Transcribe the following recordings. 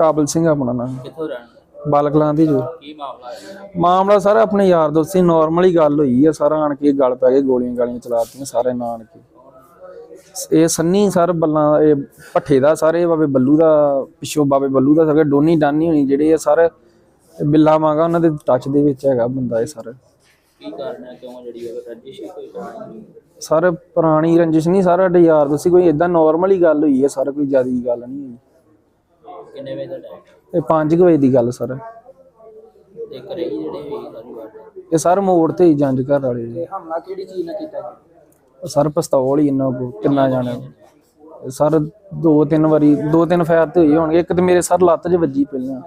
ਕਾਬਲ ਸਿੰਘ ਆਪਣਾ ਨਾਮ। ਕਿੱਥੋਂ ਰਹਿਣ ਬਾਲਕਲਾਂ ਦੀ ਜੋ ਕੀ ਮਾਮਲਾ ਹੈ? ਮਾਮਲਾ ਸਰ ਆਪਣੇ ਯਾਰ ਦੋਸਤੀ ਨਾਰਮਲ ਹੀ ਗੱਲ ਹੋਈ ਆ। ਸਾਰਾ ਆਣ ਕੇ ਗੱਲ ਪੈ ਗਏ ਗੋਲੀਆਂ ਗਾਲੀਆਂ ਚਲਾਤੀਆਂ ਸਾਰੇ ਨਾਂ ਆਣ ਕੇ। ਇਹ ਸੰਨੀ ਸਰ ਬੱਲਾਂ ਇਹ ਭੱਠੇ ਦਾ ਸਾਰੇ ਬਾਬੇ ਬੱਲੂ ਦਾ ਪਿੱਛੋਂ ਬਾਬੇ ਬੱਲੂ ਦਾ ਸਾਰੇ ਡੋਨੀ ਡਾਨੀ ਹੋਣੀ ਜਿਹੜੇ ਆ ਸਰ ਬਿੱਲਾ ਮਾਗਾ ਉਹਨਾਂ ਦੇ ਟੱਚ ਦੇ ਵਿੱਚ ਹੈਗਾ ਬੰਦਾ ਇਹ ਸਰ। ਕੀ ਕਾਰਨ ਹੈ? ਕਿਉਂ ਜਿਹੜੀ ਉਹ ਰੰਜਿਸ਼ ਕੋਈ ਕਾਰਨ ਸਰ ਪੁਰਾਣੀ ਰੰਜਿਸ਼ ਨਹੀਂ ਸਾਰਾ ਸਾਡੇ ਯਾਰ ਦੋਸਤੀ ਕੋਈ ਇਦਾਂ ਨਾਰਮਲ ਹੀ ਗੱਲ ਹੋਈ ਹੈ ਸਰ ਕੋਈ ਜ਼ਿਆਦੀ ਗੱਲ ਨਹੀਂ ਹੋਈ। ਕਿੰਨੇ ਵਜੇ ਦਾ ਟਾਈਮ ਇਹ 5 ਵਜੇ ਦੀ ਗੱਲ ਸਰ। ਤੇ ਘਰੇ ਹੀ ਜਿਹੜੇ ਸਾਰੀ ਇਹ ਸਰ ਮੋੜ ਤੇ ਹੀ ਜੰਜ ਘਰ ਵਾਲੇ ਜੀ ਹਮਲਾ ਕਿਹੜੀ ਚੀਜ਼ ਨਾਲ ਕੀਤਾ ਜੀ ਸਰ ਪਿਸਤੌਲ ਹੀ ਇੰਨਾ ਕੋ ਕਿੰਨਾ ਜਾਣਾ ਸਰ ਦੋ ਤਿੰਨ ਵਾਰੀ ਦੋ ਤਿੰਨ ਫਾਇਰ ਤੇ ਹੋਈ ਹੋਣਗੇ। ਇੱਕ ਤੇ ਮੇਰੇ ਸਰ ਲੱਤ 'ਚ ਵੱਜੀ ਪਹਿਲਾਂ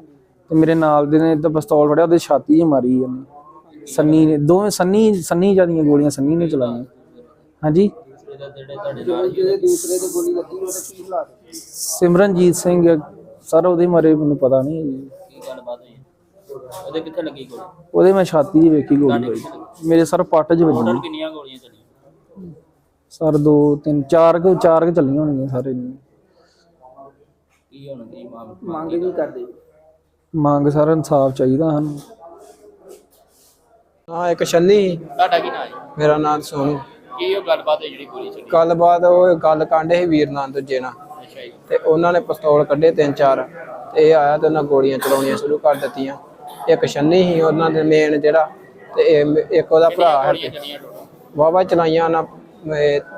ਤੇ ਮੇਰੇ ਨਾਲ ਦੇ ਨੇ ਤਾਂ ਪਿਸਤੌਲ ਫੜਿਆ ਉਹਦੇ ਛਾਤੀ 'ਚ ਮਾਰੀ ਇਹਨੇ। ਸੰਨੀ ਨੇ ਦੋਵੇਂ ਸੰਨੀ ਸੰਨੀ ਜਿਆਦੀਆਂ ਗੋਲੀਆਂ ਸੰਨੀ ਨੇ ਚਲਾਈਆਂ। ਹਾਂਜੀ? ਦੂਸਰੇ ਦਾ ਜਿਹੜੇ ਤੁਹਾਡੇ ਨਾਲ ਜਿਹੜੇ ਦੂਸਰੇ ਤੇ ਗੋਲੀ ਲੱਗੀ ਉਹਦਾ ਕੀ ਹਾਲਾਤ? ਸਿਮਰਨਜੀਤ ਸਿੰਘ ਸਰ ਉਹਦੇ ਮਾਰੇ ਮੈਨੂੰ ਪਤਾ ਨਹੀਂ ਹੈ ਜੀ। ਕੀ ਗੱਲਬਾਤ ਹੋਈ ਉਹਦੇ ਕਿੱਥੇ ਲੱਗੀ ਗੋਲੀ? ਉਹਦੇ ਮੈਂ ਛਾਤੀ 'ਚ ਵੇਖੀ ਗੋਲੀ ਹੋਈ ਮੇਰੇ ਸਰ ਪੱਟ 'ਚ ਵੱਜੀ ਟੋਟਲ ਕਿੰਨੀਆਂ ਗੋਲੀਆਂ ਚੱਲੀਆਂ? ਸਰ ਦੋ ਤਿੰਨ ਚਾਰ ਕੁ ਚਾਰ ਕੁ ਚੱਲੀਆਂ ਹੋਣਗੀਆਂ ਸਾਰੇ ਨੂੰ ਕੀ ਹੁਣ ਕੀ ਮੰਗ ਮੰਗ ਕੀ ਕਰਦੇ? ਮੰਗ ਸਰ ਇਨਸਾਫ ਚਾਹੀਦਾ ਸਾਨੂੰ। ਹਾਂ ਇੱਕ ਛੰਨੀ ਸੀ। ਤੁਹਾਡਾ ਕੀ ਨਾਮ ਹੈ ਮੇਰਾ ਨਾਮ ਸੋਨੂ। ਕੀ ਉਹ ਗੱਲਬਾਤ ਹੈ ਜਿਹੜੀ ਗੋਲੀ ਚੱਲੀ? ਗੱਲਬਾਤ ਉਹ ਗੱਲ ਕਾਂਡੇ ਸੀ ਵੀਰ ਨਾਲ ਦੂਜੇ ਨਾਲ। ਜੀ ਤੇ ਉਹਨਾਂ ਨੇ ਪਿਸਤੌਲ ਕੱਢੇ ਤਿੰਨ ਚਾਰ ਤੇ ਇਹ ਆਇਆ ਤੇ ਉਹਨਾਂ ਗੋਲੀਆਂ ਚਲਾਉਣੀਆਂ ਸ਼ੁਰੂ ਕਰ ਦਿੱਤੀਆਂ। ਇੱਕ ਛੰਨੀ ਸੀ ਉਹਨਾਂ ਦੇ ਮੇਨ ਜਿਹੜਾ ਤੇ ਇਹ ਇੱਕ ਉਹਦਾ ਭਰਾ ਹੈ ਵਾਵਾ ਚਲਾਈਆਂ ਨਾ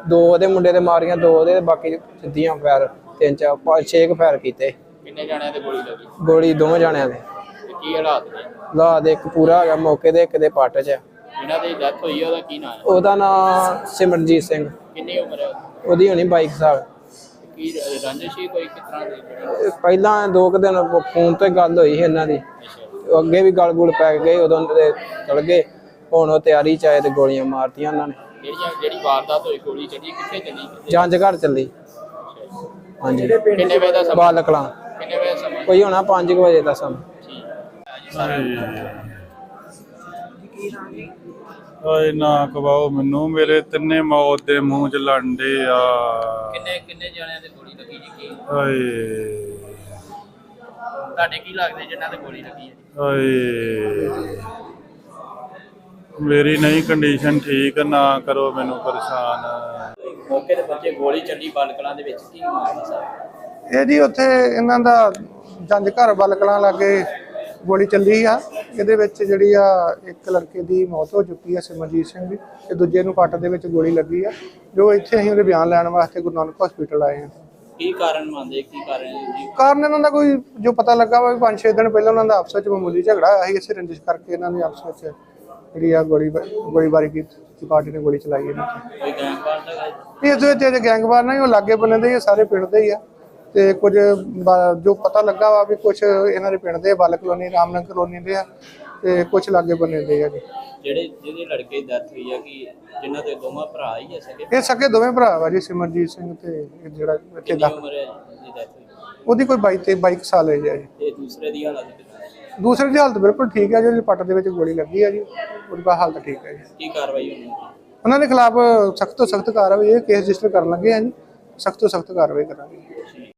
ਦੋ ਉਹਦੇ ਮੁੰਡੇ ਦੇ ਮਾਰੀਆਂ ਦੋ ਉਹਦੇ ਬਾਕੀ ਸਿੱਧੀਆਂ ਫੈਰ ਤਿੰਨ ਚਾਰ ਪੰਜ ਛੇ ਕੁ ਫੈਰ ਕੀਤੇ। ਕਿੰਨੇ ਜਾਣਿਆਂ ਤੇ ਗੋਲੀ ਲੱਗੀ? ਗੋਲੀ ਦੋਵੇਂ ਜਾਣਿਆਂ ਦੇ। ਤੇ ਕੀ ਹਾਲਾਤ ਨੇ? ਲਾ ਦੇ ਇੱਕ ਪੂਰਾ ਹੈਗਾ ਮੌਕੇ ਦੇ ਇੱਕ ਦੇ ਪੱਟ 'ਚ। ਆ। ਜਿਨ੍ਹਾਂ ਦੀ ਡੈਥ ਹੋਈ ਹੈ ਉਹਦਾ ਕੀ ਨਾਮ ਹੈ? ਉਹਦਾ ਨਾਮ ਸਿਮਰਨਜੀਤ ਸਿੰਘ। ਕਿੰਨੀ ਉਮਰ ਹੈ ਉਹਦੀ? ਉਹਦੀ ਹੋਣੀ 22 ਸਾਲ। ਤੇ ਕੀ ਰੰਜਿਸ਼ ਹੀ ਕੋਈ ਤਰ੍ਹਾਂ ਦੀ? ਜਿਹੜੀ? ਪਹਿਲਾਂ ਦੋ ਕੁ ਦਿਨ ਫੋਨ ਤੇ ਗੱਲ ਹੋਈ ਸੀ ਇਹਨਾਂ ਦੀ। ਉਹ ਅੱਗੇ ਵੀ ਗਲ ਗੁਲ ਪੈ ਗਏ ਉਦੋਂ ਦੇ ਚਲ ਗਏ। ਹੁਣ ਉਹ ਤਿਆਰੀ ਚ ਆਏ ਤੇ ਗੋਲੀਆਂ ਮਾਰਤੀਆਂ ਉਹਨਾਂ ਨੇ। ਜਿਹੜੀਆਂ ਜਿਹੜੀ ਵਾਰਦਾਤ ਹੋਈ ਗੋਲੀ ਚੱਲੀ ਕਿੱਥੇ ਚੱਲੀ? ਜੰਜ ਘਰ ਚੱਲੀ। ਹਾਂਜੀ। ਕਿੰਨੇ ਵਜੇ ਦਾ ਸਮਾਂ? ਬਾਲਕਲਾਂ ਕਿੰਨੇ ਵਜੇ ਦਾ ਸਮਾਂ? ਕੋਈ ਹੋਣਾ 5 ਵਜੇ ਦਾ ਸਮਾਂ। ਓਏ ਨਾ ਕਵਾਓ ਮੈਨੂੰ ਮੇਰੇ ਤਿੰਨੇ ਮੌਤ ਦੇ ਮੂੰਹ ਚ ਲੰਡੇ ਆ। ਕਿੰਨੇ ਕਿੰਨੇ ਜਾਣਿਆਂ ਤੇ ਗੋਲੀ ਲੱਗੀ ਜੀ ਕੀ? ਓਏ ਤੁਹਾਡੇ ਕੀ ਲੱਗਦੇ ਜਿਨ੍ਹਾਂ ਤੇ ਗੋਲੀ ਲੱਗੀ ਹੈ? ਓਏ ਮੇਰੀ ਨਹੀਂ ਕੰਡੀਸ਼ਨ ਠੀਕ ਨਾ ਕਰੋ ਮੈਨੂੰ ਪਰੇਸ਼ਾਨ। ਮੌਕੇ ਤੇ ਬੱਚੇ ਗੋਲੀ ਚੱਲੀ ਬਾਲਕਲਾਂ ਦੇ ਵਿੱਚ ਕੀ ਮਾਮਲਾ ਸਾਹਿਬ ਇਹ ਜੀ ਉੱਥੇ ਇਹਨਾਂ ਦਾ ਜੰਜ ਘਰ ਵੱਲ ਕਲਾਂ ਲਾਗੇ ਗੋਲੀ ਚੱਲੀ ਆ। ਇਹਦੇ ਵਿੱਚ ਜਿਹੜੀ ਆ ਇੱਕ ਲੜਕੇ ਦੀ ਮੌਤ ਹੋ ਚੁੱਕੀ ਆ ਸਿਮਰਜੀਤ ਸਿੰਘ ਦੀ ਤੇ ਦੂਜੇ ਨੂੰ ਪੱਟ ਦੇ ਵਿੱਚ ਗੋਲੀ ਲੱਗੀ ਆ ਜੋ ਇੱਥੇ ਅਸੀਂ ਉਹਦੇ ਬਿਆਨ ਲੈਣ ਵਾਸਤੇ ਗੁਰੂ ਨਾਨਕ ਹਸਪੀਟਲ ਆਏ ਆ। ਕੀ ਕਾਰਨ ਮੰਨਦੇ ਕੀ ਕਾਰਨ ਹੈ ਜੀ? ਕਾਰਨ ਇਹਨਾਂ ਦਾ ਕੋਈ ਜੋ ਪਤਾ ਲੱਗਾ ਵਾ 5-6 ਦਿਨ ਪਹਿਲਾਂ ਉਹਨਾਂ ਦਾ ਆਪਸ ਵਿੱਚ ਮਾਮੂਲੀ ਝਗੜਾ ਹੋਇਆ ਸੀ ਇਸੇ ਰੰਜਿਸ਼ ਕਰਕੇ ਇਹਨਾਂ ਨੇ ਆਪਸ ਵਿੱਚ ਜਿਹੜੀ ਆ ਗੋਲੀ ਗੋਲੀਬਾਰੀ ਕੀਤੀ ਪਾਰਟੀ ਨੇ ਗੋਲੀ ਚਲਾਈ ਇਹਨਾਂ ਤੇ ਕੋਈ ਗੈਂਗਵਾਰ ਦਾ ਹੈ? ਇਹ ਵਿੱਚ ਜਿਹੜੇ ਗੈਂਗਵਾਰ ਨੇ ਉਹ ਲਾਗੇ ਬੰਨੇ ਦੇ ਹੀ ਆ, ਸਾਰੇ ਪਿੰਡ ਦੇ ਹੀ ਆ। ਤੇ ਕੁਝ ਜੋ ਪਤਾ ਲੱਗਾ ਵਾ ਵੀ ਕੁਝ ਇਹਨਾਂ ਦੇ ਪਿੰਡ ਦੇ ਬਲ ਕਲੋਨੀ ਰਾਮਨਗਰ ਕਲੋਨੀ ਦੇ ਆ ਤੇ ਕੁਝ ਲਾਗੇ ਬੰਨੇ ਦੇ ਆ ਜੀ। ਜਿਹੜੇ ਜਿਹਦੇ ਲੜਕੇ ਦੀ ਡੈਥ ਹੋਈ ਕਿ ਜਿਨ੍ਹਾਂ ਦੇ ਦੋਵਾਂ ਭਰਾ ਹੀ ਹੈ ਸਕੇ? ਇਹ ਸਕੇ ਦੋਵੇਂ ਭਰਾ ਵਾ ਜੀ ਸਿਮਰਜੀਤ ਸਿੰਘ ਤੇ ਇਹ ਜਿਹੜਾ ਇੱਥੇ ਕਿੰਨੀ ਦਾ। ਉਮਰ ਹੈ ਜਿਹਦੀ ਡੈਥ ਹੋਈ? ਉਹਦੀ ਕੋਈ 22 ਤੇ 22 ਕੁ ਸਾਲ ਹੈ ਜੀ। ਤੇ ਦੂਸਰੇ ਦੀ ਹਾਲਤ ਕਿੱਦਾਂ? ਹੈ? ਦੂਸਰੇ ਦੀ ਹਾਲਤ ਬਿਲਕੁਲ ਠੀਕ ਹੈ ਜਿਹੜੀ ਪੱਟ ਦੇ ਵਿੱਚ ਗੋਲੀ ਲੱਗੀ ਆ ਜੀ ਉਹਦੀ ਬਾ ਹਾਲਤ ਠੀਕ ਹੈ ਜੀ। ਕੀ ਕਾਰਵਾਈ ਹੋਣੀ? ਹੈ? ਉਹਨਾਂ ਦੇ ਖਿਲਾਫ ਸਖਤ ਤੋਂ ਸਖਤ ਕਾਰਵਾਈ ਇਹ ਕੇਸ ਰਜਿਸਟਰ ਕਰਨ ਲੱਗੇ ਆ ਜੀ ਸਖਤ ਤੋਂ ਸਖਤ ਕਾਰਵਾਈ ਕਰਾਂਗੇ।